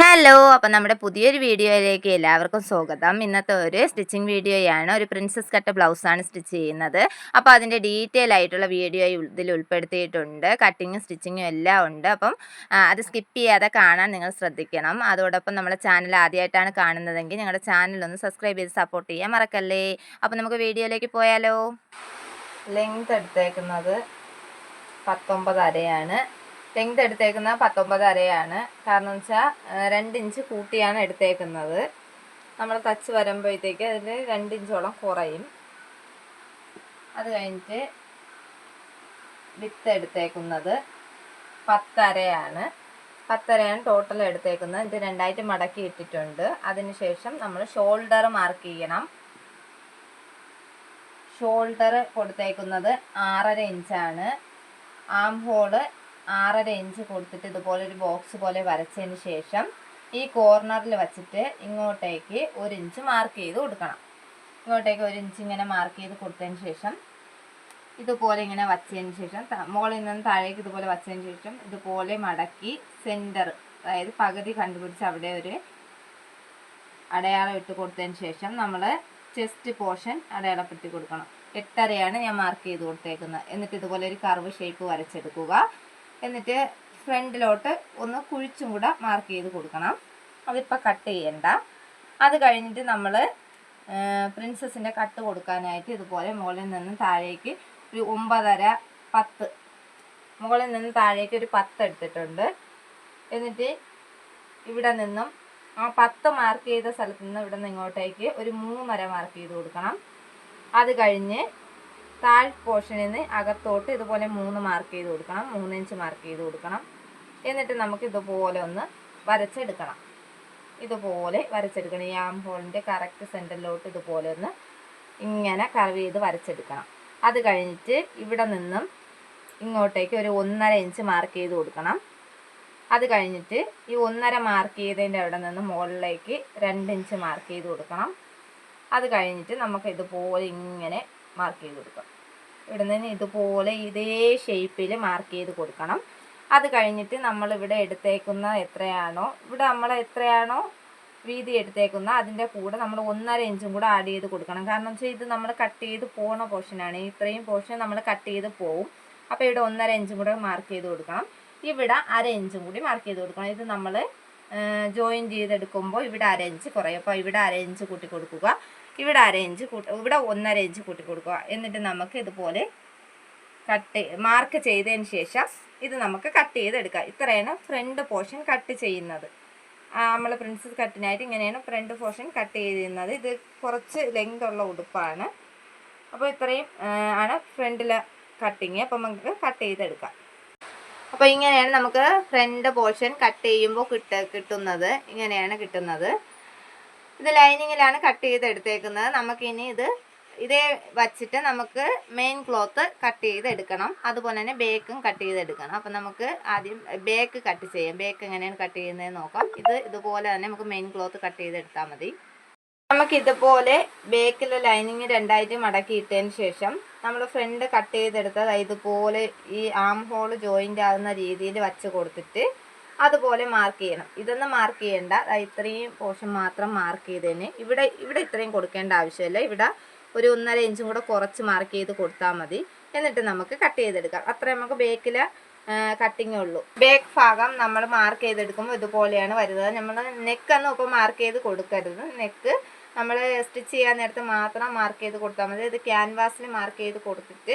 Hello അപ്പം നമ്മുടെ പുതിയൊരു വീഡിയോയിലേക്ക് എല്ലാവർക്കും സ്വാഗതം. ഇന്നത്തെ ഒരു സ്റ്റിച്ചിങ് വീഡിയോയാണ്. ഒരു പ്രിൻസസ് കട്ട് ബ്ലൗസാണ് സ്റ്റിച്ച് ചെയ്യുന്നത്. അപ്പോൾ അതിന്റെ ഡീറ്റെയിൽ ആയിട്ടുള്ള വീഡിയോ ഇതിൽ ഉൾപ്പെടുത്തിയിട്ടുണ്ട്. കട്ടിങ്ങും സ്റ്റിച്ചിങ്ങും എല്ലാം ഉണ്ട്. അപ്പം അത് സ്കിപ്പ് ചെയ്യാതെ കാണാൻ നിങ്ങൾ ശ്രദ്ധിക്കണം. അതോടൊപ്പം നമ്മുടെ ചാനൽ ആദ്യമായിട്ടാണ് കാണുന്നതെങ്കിൽ ഞങ്ങളുടെ ഒന്ന് സബ്സ്ക്രൈബ് ചെയ്ത് സപ്പോർട്ട് ചെയ്യാൻ മറക്കല്ലേ? അപ്പോൾ നമുക്ക് വീഡിയോയിലേക്ക് പോയാലോ? ലെങ്ത് എടുത്തേക്കുന്നത് പത്തൊമ്പത് അരയാണ്. ലെങ്ത് എടുത്തേക്കുന്നത് പത്തൊമ്പത് അരയാണ്. കാരണം വെച്ചാൽ രണ്ട് ഇഞ്ച് കൂട്ടിയാണ് എടുത്തേക്കുന്നത്. നമ്മൾ തച്ച് വരുമ്പോഴത്തേക്ക് അതിൽ രണ്ട് ഇഞ്ചോളം കുറയും. അത് കഴിഞ്ഞിട്ട് വിത്ത് എടുത്തേക്കുന്നത് പത്തരയാണ്. പത്തരയാണ് ടോട്ടൽ എടുത്തേക്കുന്നത്. ഇത് രണ്ടായിട്ട് മടക്കി ഇട്ടിട്ടുണ്ട്. അതിനുശേഷം നമ്മൾ ഷോൾഡർ മാർക്ക് ചെയ്യണം. ഷോൾഡർ കൊടുത്തേക്കുന്നത് ആറര ഇഞ്ചാണ്. ആം ഹോൾ ആറര ഇഞ്ച് കൊടുത്തിട്ട് ഇതുപോലെ ഒരു ബോക്സ് പോലെ വരച്ചതിന് ശേഷം ഈ കോർണറിൽ വച്ചിട്ട് ഇങ്ങോട്ടേക്ക് ഒരു ഇഞ്ച് മാർക്ക് ചെയ്ത് കൊടുക്കണം. ഇങ്ങോട്ടേക്ക് ഒരു ഇഞ്ച് ഇങ്ങനെ മാർക്ക് ചെയ്ത് കൊടുത്തതിന് ശേഷം ഇതുപോലെ ഇങ്ങനെ വച്ചതിന് ശേഷം മുകളിൽ നിന്ന് താഴേക്ക് ഇതുപോലെ വച്ചതിന് ശേഷം ഇതുപോലെ മടക്കി സെന്റർ അതായത് പകുതി കണ്ടുപിടിച്ച് അവിടെ ഒരു അടയാളം ഇട്ട് കൊടുത്തതിന് ശേഷം നമ്മൾ ചെസ്റ്റ് പോർഷൻ അടയാളപ്പെടുത്തി കൊടുക്കണം. എട്ടരയാണ് ഞാൻ മാർക്ക് ചെയ്ത് കൊടുത്തേക്കുന്നത്. എന്നിട്ട് ഇതുപോലെ ഒരു കർവ് ഷേപ്പ് വരച്ചെടുക്കുക. എന്നിട്ട് ഫ്രണ്ടിലോട്ട് ഒന്ന് കുഴിച്ചും കൂടെ മാർക്ക് ചെയ്ത് കൊടുക്കണം. അതിപ്പോൾ കട്ട് ചെയ്യണ്ട. അത് കഴിഞ്ഞിട്ട് നമ്മൾ പ്രിൻസസിന്റെ കട്ട് കൊടുക്കാനായിട്ട് ഇതുപോലെ മുകളിൽ നിന്ന് താഴേക്ക് ഒരു ഒമ്പതര പത്ത് മുകളിൽ നിന്ന് താഴേക്ക് ഒരു പത്ത് എടുത്തിട്ടുണ്ട്. എന്നിട്ട് ഇവിടെ നിന്നും ആ പത്ത് മാർക്ക് ചെയ്ത സ്ഥലത്ത് നിന്ന് ഇവിടെ നിന്ന് ഇങ്ങോട്ടേക്ക് ഒരു മൂന്നര മാർക്ക് ചെയ്ത് കൊടുക്കണം. അത് കഴിഞ്ഞ് താഴ് പോർഷനിൽ നിന്ന് അകത്തോട്ട് ഇതുപോലെ മൂന്ന് മാർക്ക് ചെയ്ത് കൊടുക്കണം. മൂന്ന് ഇഞ്ച് മാർക്ക് ചെയ്ത് കൊടുക്കണം. എന്നിട്ട് നമുക്ക് ഇതുപോലെ ഒന്ന് വരച്ചെടുക്കണം. ഇതുപോലെ വരച്ചെടുക്കണം. ഈ ആം ഹോളിന്റെ കറക്റ്റ് സെന്ററിലോട്ട് ഇതുപോലെ ഒന്ന് ഇങ്ങനെ കർവ് ചെയ്ത് വരച്ചെടുക്കണം. അത് കഴിഞ്ഞിട്ട് ഇവിടെ നിന്നും ഇങ്ങോട്ടേക്ക് ഒരു ഒന്നര ഇഞ്ച് മാർക്ക് ചെയ്ത് കൊടുക്കണം. അത് കഴിഞ്ഞിട്ട് ഈ ഒന്നര മാർക്ക് ചെയ്തതിന്റെ അവിടെ നിന്ന് മുകളിലേക്ക് രണ്ട് ഇഞ്ച് മാർക്ക് ചെയ്ത് കൊടുക്കണം. അത് കഴിഞ്ഞിട്ട് നമുക്ക് ഇതുപോലെ ഇങ്ങനെ മാർക്ക് ചെയ്ത് കൊടുക്കുക ഇവിടെ നിന്ന് ഇതുപോലെ ഇതേ ഷേപ്പിൽ മാർക്ക് ചെയ്ത് കൊടുക്കണം. അത് കഴിഞ്ഞിട്ട് നമ്മൾ ഇവിടെ എടുത്തേക്കുന്ന എത്രയാണോ ഇവിടെ നമ്മൾ എത്രയാണോ വീതി എടുത്തേക്കുന്ന അതിന്റെ കൂടെ നമ്മൾ ഒന്നര ഇഞ്ചും കൂടെ ആഡ് ചെയ്ത് കൊടുക്കണം. കാരണം വെച്ചാൽ ഇത് നമ്മൾ കട്ട് ചെയ്ത് പോണ പോർഷനാണ് ഇത്രയും പോർഷൻ നമ്മൾ കട്ട് ചെയ്ത് പോവും. അപ്പോൾ ഇവിടെ ഒന്നര ഇഞ്ചും കൂടെ മാർക്ക് ചെയ്ത് കൊടുക്കണം. ഇവിടെ അര ഇഞ്ചും കൂടി മാർക്ക് ചെയ്ത് കൊടുക്കണം. ഇത് നമ്മൾ ജോയിൻ ചെയ്തെടുക്കുമ്പോൾ ഇവിടെ അര ഇഞ്ച് കുറയും. അപ്പോൾ ഇവിടെ അര ഇഞ്ച് കൂട്ടി കൊടുക്കുക. ഇവിടെ അര ഇഞ്ച് കൂട്ടി ഇവിടെ ഒന്നര ഇഞ്ച് കൂട്ടി കൊടുക്കുക. എന്നിട്ട് നമുക്ക് ഇതുപോലെ കട്ട് മാർക്ക് ചെയ്തതിന് ശേഷം ഇത് നമുക്ക് കട്ട് ചെയ്തെടുക്കാം. ഇത്രയാണ് ഫ്രണ്ട് പോർഷൻ കട്ട് ചെയ്യുന്നത്. നമ്മൾ പ്രിൻസസ് കട്ടിനായിട്ട് ഇങ്ങനെയാണ് ഫ്രണ്ട് പോർഷൻ കട്ട് ചെയ്തിരുന്നത്. ഇത് കുറച്ച് ലെങ്ത് ഉള്ള ഉടുപ്പാണ്. അപ്പോൾ ഇത്രയും ആണ് ഫ്രണ്ടിലെ കട്ടിങ് അപ്പം നമുക്ക് കട്ട് ചെയ്തെടുക്കാം. അപ്പോൾ ഇങ്ങനെയാണ് നമുക്ക് ഫ്രണ്ട് പോർഷൻ കട്ട് ചെയ്യുമ്പോൾ കിട്ട കിട്ടുന്നത്. ഇങ്ങനെയാണ് കിട്ടുന്നത്. ഇത് ലൈനിങ്ങിലാണ് കട്ട് ചെയ്തെടുത്തേക്കുന്നത് നമുക്കിനി ഇത് ഇതേ വച്ചിട്ട് നമുക്ക് മെയിൻ ക്ലോത്ത് കട്ട് ചെയ്തെടുക്കണം അതുപോലെ തന്നെ ബേക്കും കട്ട് ചെയ്തെടുക്കണം അപ്പം നമുക്ക് ആദ്യം ബേക്ക് കട്ട് ചെയ്യാം. ബേക്ക് എങ്ങനെയാണ് കട്ട് ചെയ്യുന്നത് നോക്കാം. ഇത് ഇതുപോലെ തന്നെ നമുക്ക് മെയിൻ ക്ലോത്ത് കട്ട് ചെയ്തെടുത്താൽ മതി. നമുക്ക് ഇതുപോലെ ബേക്കിൽ ലൈനിങ് രണ്ടായിട്ട് മടക്കി ഇട്ടതിന് ശേഷം നമ്മൾ ഫ്രണ്ട് കട്ട് ചെയ്തെടുത്തത് ഇതുപോലെ ഈ ആം ഹോൾ ജോയിന്റ് ആകുന്ന രീതിയിൽ വച്ച് കൊടുത്തിട്ട് അതുപോലെ മാർക്ക് ചെയ്യണം. ഇതൊന്നും മാർക്ക് ചെയ്യേണ്ട. ഇത്രയും പോർഷൻ മാത്രം മാർക്ക് ചെയ്തതിന് ഇവിടെ ഇവിടെ ഇത്രയും കൊടുക്കേണ്ട ആവശ്യമില്ല. ഇവിടെ ഒരു ഒന്നര ഇഞ്ചും കൂടെ കുറച്ച് മാർക്ക് ചെയ്ത് കൊടുത്താൽ മതി. എന്നിട്ട് നമുക്ക് കട്ട് ചെയ്തെടുക്കാം. അത്ര നമുക്ക് ബേക്കിൽ കട്ടിങ്ങേ ഉള്ളൂ. ബേക്ക് ഭാഗം നമ്മൾ മാർക്ക് ചെയ്തെടുക്കുമ്പോൾ ഇതുപോലെയാണ് വരുന്നത്. നമ്മൾ നെക്കൊന്നും ഇപ്പോൾ മാർക്ക് ചെയ്ത് കൊടുക്കരുത്. നെക്ക് നമ്മൾ സ്റ്റിച്ച് ചെയ്യാൻ നേരത്ത് മാത്രം മാർക്ക് ചെയ്ത് കൊടുത്താൽ മതി. ഇത് ക്യാൻവാസിൽ മാർക്ക് ചെയ്ത് കൊടുത്തിട്ട്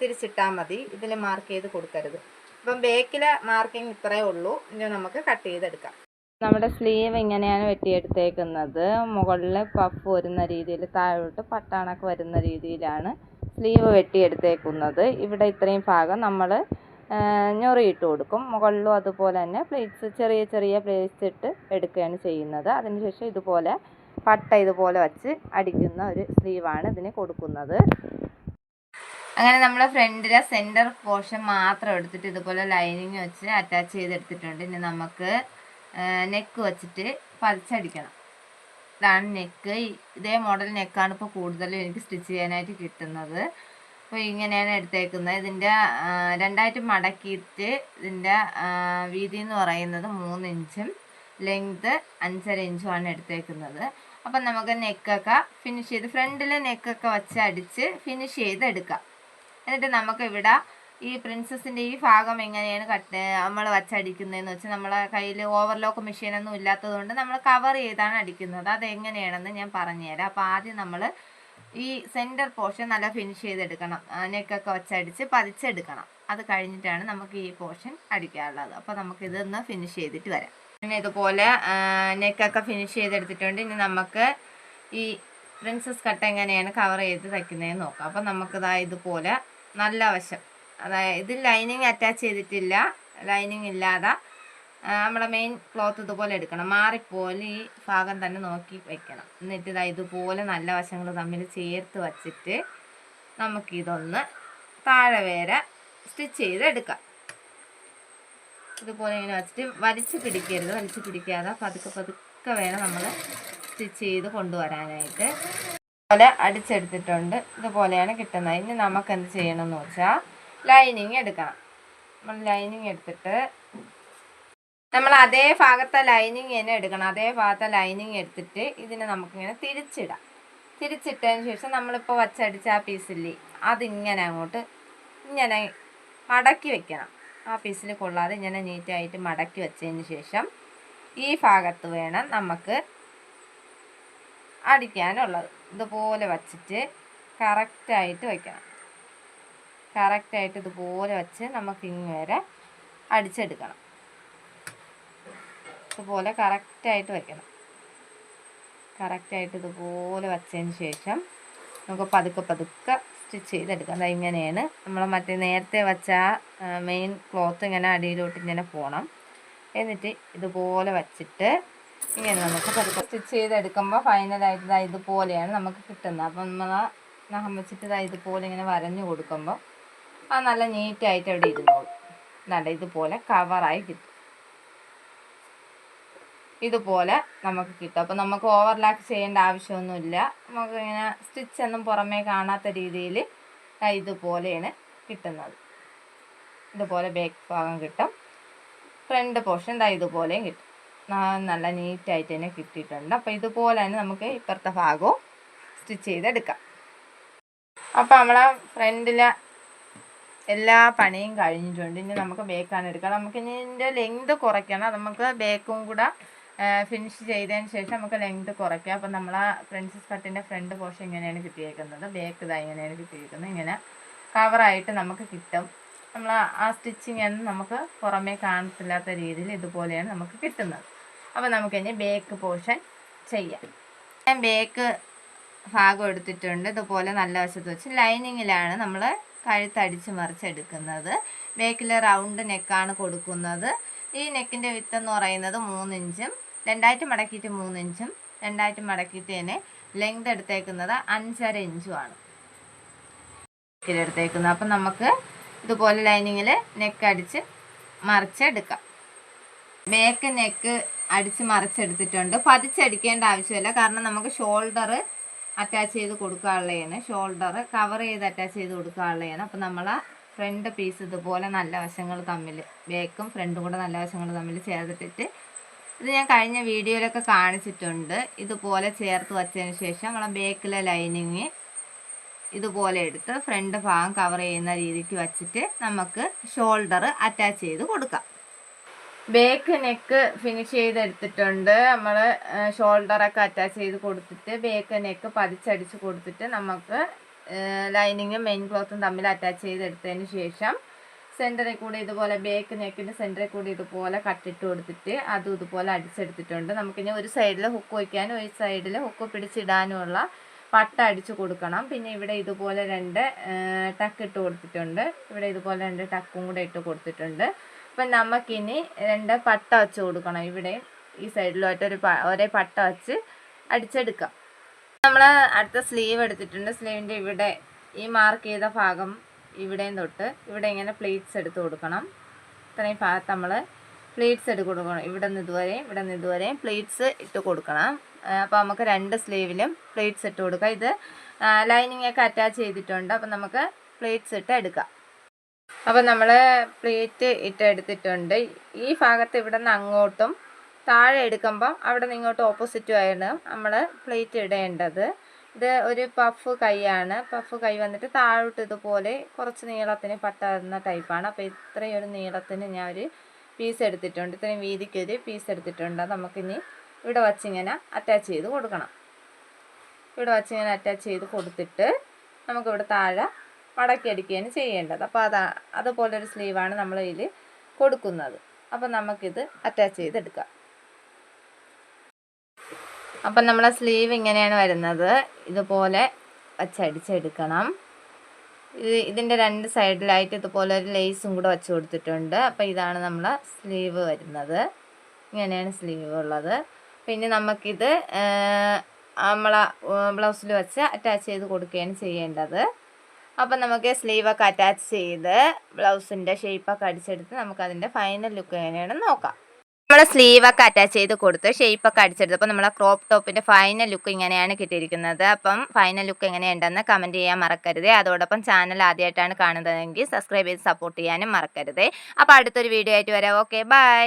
തിരിച്ചിട്ടാൽ മതി. ഇതിൽ മാർക്ക് ചെയ്ത് കൊടുക്കരുത്. അപ്പം ബേക്കിലെ മാർക്കിംഗ് ഇത്രയേ ഉള്ളൂ. ഇനി നമുക്ക് കട്ട് ചെയ്തെടുക്കാം. നമ്മുടെ സ്ലീവ് ഇങ്ങനെയാണ് വെട്ടിയെടുത്തേക്കുന്നത്? മുകളിൽ പഫ് വരുന്ന രീതിയിൽ താഴോട്ട് പട്ടാണൊക്കെ വരുന്ന രീതിയിലാണ് സ്ലീവ് വെട്ടിയെടുത്തേക്കുന്നത്. ഇവിടെ ഇത്രയും ഭാഗം നമ്മൾ ഞൊറിയിട്ട് കൊടുക്കും. മുകളിലും അതുപോലെ തന്നെ പ്ലേറ്റ്സ് ചെറിയ ചെറിയ പ്ലേറ്റ്സ് ഇട്ട് എടുക്കുകയാണ് ചെയ്യുന്നത്. അതിനുശേഷം ഇതുപോലെ പട്ട ഇതുപോലെ വച്ച് അടിക്കുന്ന ഒരു സ്ലീവാണ് ഇതിന് കൊടുക്കുന്നത്. അങ്ങനെ നമ്മുടെ ഫ്രണ്ടിലെ സെന്റർ പോർഷൻ മാത്രം എടുത്തിട്ട് ഇതുപോലെ ലൈനിങ് വെച്ച് അറ്റാച്ച് ചെയ്തെടുത്തിട്ടുണ്ട്. ഇനി നമുക്ക് നെക്ക് വെച്ചിട്ട് പതിച്ചടിക്കണം. ഇതാണ് നെക്ക് ഇതേ മോഡൽ നെക്കാണ് ഇപ്പോൾ കൂടുതലും എനിക്ക് സ്റ്റിച്ച് ചെയ്യാനായിട്ട് കിട്ടുന്നത്. അപ്പോൾ ഇങ്ങനെയാണ് എടുത്തേക്കുന്നത്. ഇതിന്റെ രണ്ടായിട്ട് മടക്കിയിട്ട് ഇതിന്റെ വീതി എന്ന് പറയുന്നത് മൂന്ന് ഇഞ്ചും ലെങ്ത് അഞ്ചര ഇഞ്ചുമാണ് എടുത്തേക്കുന്നത്. അപ്പം നമുക്ക് നെക്കൊക്കെ ഫിനിഷ് ചെയ്ത് ഫ്രണ്ടിലെ നെക്കൊക്കെ വച്ച് അടിച്ച് ഫിനിഷ് ചെയ്ത് എടുക്കാം എന്നിട്ട് നമുക്ക് ഇവിടെ ഈ പ്രിൻസസിന്റെ ഈ ഭാഗം എങ്ങനെയാണ് കട്ട് നമ്മൾ വച്ചടിക്കുന്നതെന്ന് വെച്ചാൽ നമ്മളെ കയ്യിൽ ഓവർലോക്ക് മെഷീനൊന്നും ഇല്ലാത്തതുകൊണ്ട് നമ്മൾ കവർ ചെയ്താണ് അടിക്കുന്നത്. അതെങ്ങനെയാണെന്ന് ഞാൻ പറഞ്ഞുതരാം. അപ്പോൾ ആദ്യം നമ്മൾ ഈ സെന്റർ പോർഷൻ നല്ല ഫിനിഷ് ചെയ്തെടുക്കണം. നെക്കൊക്കെ വച്ചടിച്ച് പതിച്ചെടുക്കണം. അത് കഴിഞ്ഞിട്ടാണ് നമുക്ക് ഈ പോർഷൻ അടിക്കാറുള്ളത് അപ്പോൾ നമുക്കിതൊന്ന് ഫിനിഷ് ചെയ്തിട്ട് വരാം. ഇതുപോലെ നെക്കൊക്കെ ഫിനിഷ് ചെയ്തെടുത്തിട്ടുണ്ട്. ഇനി നമുക്ക് ഈ പ്രിൻസസ് കട്ട് എങ്ങനെയാണ് കവർ ചെയ്ത് തയ്ക്കുന്നതെന്ന് നോക്കാം. അപ്പം നമുക്കിതാ ഇതുപോലെ നല്ല വശം. അതായത് ഇതിൽ ലൈനിങ് അറ്റാച്ച് ചെയ്തിട്ടില്ല. ലൈനിങ് ഇല്ലാതെ നമ്മുടെ മെയിൻ ക്ലോത്ത് ഇതുപോലെ എടുക്കണം. മാറിപ്പോലെ ഈ ഭാഗം തന്നെ നോക്കി വെക്കണം. എന്നിട്ട് ഇതാ ഇതുപോലെ നല്ല വശങ്ങൾ തമ്മിൽ ചേർത്ത് വച്ചിട്ട് നമുക്കിതൊന്ന് താഴെ വരെ സ്റ്റിച്ച് ചെയ്ത് എടുക്കാം ഇതുപോലെ ഇങ്ങനെ വെച്ചിട്ട് വലിച്ചു പിടിക്കരുത് വലിച്ചു പിടിക്കാതെ പതുക്കെ പതുക്കെ വേണം നമ്മൾ സ്റ്റിച്ച് ചെയ്ത് കൊണ്ടുവരാനായിട്ട്. ഇതുപോലെ അടിച്ചെടുത്തിട്ടുണ്ട്. ഇതുപോലെയാണ് കിട്ടുന്നത്. ഇനി നമുക്ക് എന്ത് ചെയ്യണം എന്ന് വെച്ചാൽ ലൈനിങ് എടുക്കണം. നമ്മൾ ലൈനിങ് എടുത്തിട്ട് നമ്മൾ അതേ ഭാഗത്തെ ലൈനിങ് തന്നെ എടുക്കണം. അതേ ഭാഗത്തെ ലൈനിങ് എടുത്തിട്ട് ഇതിനെ നമുക്കിങ്ങനെ തിരിച്ചിടാം. തിരിച്ചിട്ടതിന് ശേഷം നമ്മളിപ്പോൾ വച്ചടിച്ച ആ പീസില്ലേ അതിങ്ങനെ അങ്ങോട്ട് ഇങ്ങനെ മടക്കി വെക്കണം. ആ പീസിൽ കൊള്ളാതെ ഇങ്ങനെ നീറ്റായിട്ട് മടക്കി വെച്ചതിന് ശേഷം ഈ ഭാഗത്ത് വേണം നമുക്ക് അടിക്കാനുള്ളത്. ഇതുപോലെ വച്ചിട്ട് കറക്റ്റായിട്ട് വയ്ക്കണം കറക്റ്റായിട്ട് ഇതുപോലെ വച്ച് നമുക്ക് ഇങ്ങനെ അടിച്ചെടുക്കണം. ഇതുപോലെ കറക്റ്റായിട്ട് വയ്ക്കണം കറക്റ്റായിട്ട് ഇതുപോലെ വച്ചതിന് ശേഷം നമുക്ക് പതുക്കെ പതുക്കെ സ്റ്റിച്ച് ചെയ്തെടുക്കാം. അതായത് ഇങ്ങനെയാണ്. നമ്മൾ മറ്റേ നേരത്തെ വെച്ച മെയിൻ ക്ലോത്ത് ഇങ്ങനെ അടിയിലോട്ട് ഇങ്ങനെ പോകണം എന്നിട്ട് ഇതുപോലെ വച്ചിട്ട് ഇങ്ങനെ നമുക്ക് പതുക്കെ സ്റ്റിച്ച് ചെയ്തെടുക്കുമ്പോൾ ഫൈനലായിട്ട് ഇതാ ഇതുപോലെയാണ് നമുക്ക് കിട്ടുന്നത്. അപ്പം നമ്മൾ നഖം വെച്ചിട്ട് ഇതാ ഇതുപോലെ ഇങ്ങനെ വരഞ്ഞു കൊടുക്കുമ്പോൾ ആ നല്ല നീറ്റായിട്ട് അവിടെ ഇരുന്നോളും. നല്ല ഇതുപോലെ കവറായി കിട്ടും. ഇതുപോലെ നമുക്ക് കിട്ടും. അപ്പോൾ നമുക്ക് ഓവർലാക്ക് ചെയ്യേണ്ട ആവശ്യമൊന്നുമില്ല. നമുക്ക് ഇങ്ങനെ സ്റ്റിച്ച് ഒന്നും പുറമേ കാണാത്ത രീതിയിൽ ഇതുപോലെയാണ് കിട്ടുന്നത്. ഇതുപോലെ ബാക്ക് ഭാഗം കിട്ടും. ഫ്രണ്ട് പോർഷൻ ദാ ഇതുപോലെയും കിട്ടും. നല്ല നീറ്റായിട്ട് തന്നെ കിട്ടിയിട്ടുണ്ട്. അപ്പോൾ ഇതുപോലെ തന്നെ നമുക്ക് ഇപ്പുറത്തെ ഭാഗവും സ്റ്റിച്ച് ചെയ്തെടുക്കാം. അപ്പോൾ നമ്മളെ ഫ്രണ്ടിലെ എല്ലാ പണിയും കഴിഞ്ഞിട്ടുണ്ട്. ഇനി നമുക്ക് ബേക്കാണ് എടുക്കാം. നമുക്ക് ഇനി ഇതിന്റെ ലെങ്ത് കുറയ്ക്കണം. നമുക്ക് ബേക്കും കൂടെ ഫിനിഷ് ചെയ്തതിന് ശേഷം നമുക്ക് ലെങ്ത് കുറയ്ക്കാം. അപ്പം നമ്മൾ ആ പ്രിൻസസ് കട്ടിന്റെ ഫ്രണ്ട് പോർഷൻ ഇങ്ങനെയാണ് കിട്ടിയേക്കുന്നത്. ബേക്ക് ഇതാ ഇങ്ങനെയാണ് കിട്ടിയേക്കുന്നത്. ഇങ്ങനെ കവറായിട്ട് നമുക്ക് കിട്ടും. നമ്മൾ ആ സ്റ്റിച്ചിങ് ഒന്നും നമുക്ക് പുറമേ കാണത്തില്ലാത്ത രീതിയിൽ ഇതുപോലെയാണ് നമുക്ക് കിട്ടുന്നത്. അപ്പോൾ നമുക്കിനി ബേക്ക് പോർഷൻ ചെയ്യാം. ഞാൻ ബേക്ക് ഭാഗം എടുത്തിട്ടുണ്ട്. ഇതുപോലെ നല്ല വശത്ത് വെച്ച് ലൈനിങ്ങിലാണ് നമ്മൾ കഴുത്തടിച്ച് മറിച്ചെടുക്കുന്നത്. ബേക്കിൽ റൗണ്ട് നെക്കാണ് കൊടുക്കുന്നത്. ഈ നെക്കിന്റെ വിത്ത് എന്ന് പറയുന്നത് മൂന്നിഞ്ചും രണ്ടായിട്ട് മടക്കിയിട്ട് മൂന്ന് ഇഞ്ചും രണ്ടായിട്ട് മടക്കിയിട്ട് തന്നെ ലെങ്ത് എടുത്തേക്കുന്നത് അഞ്ചര ഇഞ്ചുമാണ് എടുത്തേക്കുന്നത്. അപ്പം നമുക്ക് ഇതുപോലെ ലൈനിങ്ങിൽ നെക്ക് അടിച്ച് മറിച്ചെടുക്കാം. ബേക്ക് നെക്ക് അടിച്ച് മറിച്ചെടുത്തിട്ടുണ്ട്. പതിച്ചടിക്കേണ്ട ആവശ്യമില്ല. കാരണം നമുക്ക് ഷോൾഡർ അറ്റാച്ച് ചെയ്ത് കൊടുക്കാനുള്ളതാണ്. ഷോൾഡർ കവർ ചെയ്ത് അറ്റാച്ച് ചെയ്ത് കൊടുക്കാനുള്ളതാണ്. അപ്പം നമ്മൾ ഫ്രണ്ട് പീസ് ഇതുപോലെ നല്ല വശങ്ങൾ തമ്മിൽ ബേക്കും ഫ്രണ്ടും കൂടെ നല്ല വശങ്ങൾ തമ്മിൽ ചേർത്തിട്ട് ഇത് ഞാൻ കഴിഞ്ഞ വീഡിയോയിലൊക്കെ കാണിച്ചിട്ടുണ്ട്. ഇതുപോലെ ചേർത്ത് വച്ചതിന് ശേഷം നമ്മളെ ബേക്കിലെ ലൈനിങ് ഇതുപോലെ എടുത്ത് ഫ്രണ്ട് ഭാഗം കവർ ചെയ്യുന്ന രീതിക്ക് വച്ചിട്ട് നമുക്ക് ഷോൾഡർ അറ്റാച്ച് ചെയ്ത് കൊടുക്കാം. ബേക്ക് നെക്ക് ഫിനിഷ് ചെയ്തെടുത്തിട്ടുണ്ട്. നമ്മൾ ഷോൾഡറൊക്കെ അറ്റാച്ച് ചെയ്ത് കൊടുത്തിട്ട് ബേക്ക് നെക്ക് പതിച്ചടിച്ച് കൊടുത്തിട്ട് നമുക്ക് ലൈനിങ്ങും മെയിൻ ക്ലോത്തും തമ്മിൽ അറ്റാച്ച് ചെയ്തെടുത്തതിന് ശേഷം സെന്ററിൽ കൂടി ഇതുപോലെ ബേക്ക് നെക്കിന്റെ സെന്ററിൽ കൂടി ഇതുപോലെ കട്ടിട്ട് കൊടുത്തിട്ട് അതും ഇതുപോലെ അടിച്ചെടുത്തിട്ടുണ്ട്. നമുക്കിനി ഒരു സൈഡിൽ ഹുക്ക് വയ്ക്കാനും ഒരു സൈഡിൽ ഹുക്ക് പിടിച്ചിടാനുമുള്ള പട്ട അടിച്ചു കൊടുക്കണം. പിന്നെ ഇവിടെ ഇതുപോലെ രണ്ട് ടക്ക് ഇട്ട് കൊടുത്തിട്ടുണ്ട്. ഇവിടെ ഇതുപോലെ രണ്ട് ടക്കും കൂടെ ഇട്ട് കൊടുത്തിട്ടുണ്ട്. അപ്പം നമുക്കിനി രണ്ട് പട്ട വെച്ച് കൊടുക്കണം. ഇവിടെയും ഈ സൈഡിലുമായിട്ട് ഒരു ഒരേ പട്ട വെച്ച് അടിച്ചെടുക്കാം. നമ്മൾ അടുത്ത സ്ലീവ് എടുത്തിട്ടുണ്ട്. സ്ലീവിന്റെ ഇവിടെ ഈ മാർക്ക് ചെയ്ത ഭാഗം ഇവിടെയും തൊട്ട് ഇവിടെ ഇങ്ങനെ പ്ലേറ്റ്സ് എടുത്ത് കൊടുക്കണം. ഇത്രയും ഭാഗത്ത് നമ്മൾ പ്ലേറ്റ്സ് എടുത്ത് കൊടുക്കണം. ഇവിടെ നിന്ന് ഇതുവരെയും ഇവിടെ നിന്ന് ഇതുവരെയും പ്ലേറ്റ്സ് ഇട്ട് കൊടുക്കണം. അപ്പോൾ നമുക്ക് രണ്ട് സ്ലീവിലും പ്ലേറ്റ്സ് ഇട്ട് കൊടുക്കാം. ഇത് ലൈനിങ് ഒക്കെ അറ്റാച്ച് ചെയ്തിട്ടുണ്ട്. അപ്പം നമുക്ക് പ്ലേറ്റ്സ് ഇട്ട് എടുക്കാം. അപ്പോൾ നമ്മൾ പ്ലേറ്റ് ഇട്ട് എടുത്തിട്ടുണ്ട്. ഈ ഭാഗത്ത് ഇവിടെ നിന്ന് അങ്ങോട്ടും താഴെ എടുക്കുമ്പം അവിടെ നിന്ന് ഇങ്ങോട്ട് ഓപ്പോസിറ്റുമായിരുന്നു നമ്മൾ പ്ലേറ്റ് ഇടേണ്ടത്. ഇത് ഒരു പഫ് കൈയാണ്. പഫ് കൈ വന്നിട്ട് താഴോട്ട് ഇതുപോലെ കുറച്ച് നീളത്തിന് പട്ടുന്ന ടൈപ്പാണ് അപ്പോൾ ഇത്രയും ഒരു നീളത്തിന് ഞാൻ ഒരു പീസ് എടുത്തിട്ടുണ്ട്. ഇത്രയും വീതിക്ക് ഒരു പീസ് എടുത്തിട്ടുണ്ട്. നമുക്കിനി ഇവിടെ വച്ചിങ്ങനെ അറ്റാച്ച് ചെയ്ത് കൊടുക്കണം. ഇവിടെ വച്ചിങ്ങനെ അറ്റാച്ച് ചെയ്ത് കൊടുത്തിട്ട് നമുക്കിവിടെ താഴെ മടക്കി അടിക്കുകയാണ് ചെയ്യേണ്ടത്. അപ്പോൾ അതാ അതുപോലൊരു സ്ലീവാണ് നമ്മൾ കൊടുക്കുന്നത്. അപ്പോൾ നമുക്കിത് അറ്റാച്ച് ചെയ്തെടുക്കാം. അപ്പം നമ്മളെ സ്ലീവ് ഇങ്ങനെയാണ് വരുന്നത്. ഇതുപോലെ വച്ചടിച്ചെടുക്കണം ഇത് ഇതിന്റെ രണ്ട് സൈഡിലായിട്ട് ഇതുപോലെ ഒരു ലേസും കൂടെ വെച്ച് കൊടുത്തിട്ടുണ്ട്. അപ്പോൾ ഇതാണ് നമ്മളെ സ്ലീവ് വരുന്നത്. ഇങ്ങനെയാണ് സ്ലീവ് ഉള്ളത്. പിന്നെ നമുക്കിത് നമ്മളെ ബ്ലൗസിൽ വെച്ച് അറ്റാച്ച് ചെയ്ത് കൊടുക്കുകയാണ് ചെയ്യേണ്ടത്. അപ്പം നമുക്ക് സ്ലീവൊക്കെ അറ്റാച്ച് ചെയ്ത് ബ്ലൗസിന്റെ ഷേപ്പൊക്കെ അടിച്ചെടുത്ത് നമുക്കതിന്റെ ഫൈനൽ ലുക്ക് എങ്ങനെയാണെന്ന് നോക്കാം. നമ്മൾ സ്ലീവൊക്കെ അറ്റാച്ച് ചെയ്ത് കൊടുത്ത് ഷേപ്പൊക്കെ അടിച്ചെടുത്തപ്പോൾ നമ്മളെ ക്രോപ്പ് ടോപ്പിന്റെ ഫൈനൽ ലുക്ക് ഇങ്ങനെയാണ് കിട്ടിയിരിക്കുന്നത്. അപ്പം ഫൈനൽ ലുക്ക് എങ്ങനെയുണ്ടെന്ന് കമന്റ് ചെയ്യാൻ മറക്കരുത്. അതോടൊപ്പം ചാനൽ ആദ്യമായിട്ടാണ് കാണുന്നതെങ്കിൽ സബ്സ്ക്രൈബ് ചെയ്ത് സപ്പോർട്ട് ചെയ്യാനും മറക്കരുത്. അപ്പോൾ അടുത്തൊരു വീഡിയോ ആയിട്ട് വരാം. Okay bye